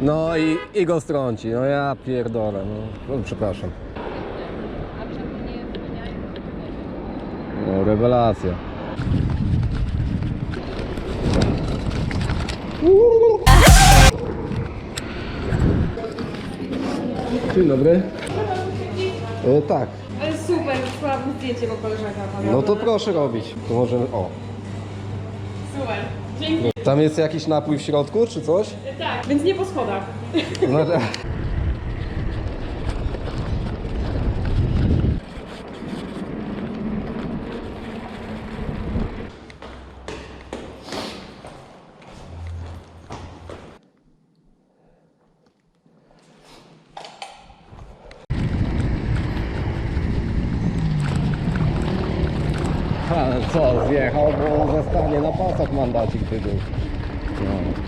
No i, i go strąci. No ja pierdolę. No, no przepraszam. No rewelacja. Dzień dobry. E, tak. Ale super, wysłałabym zdjęcie, bo koleżanka ma. No to proszę robić. To możemy. O. Super, dzięki. Tam jest jakiś napój w środku, czy coś? Tak, więc nie po schodach. Znaczy... Co, zjechał, bo zostanie na pasach mandacik ty był. No.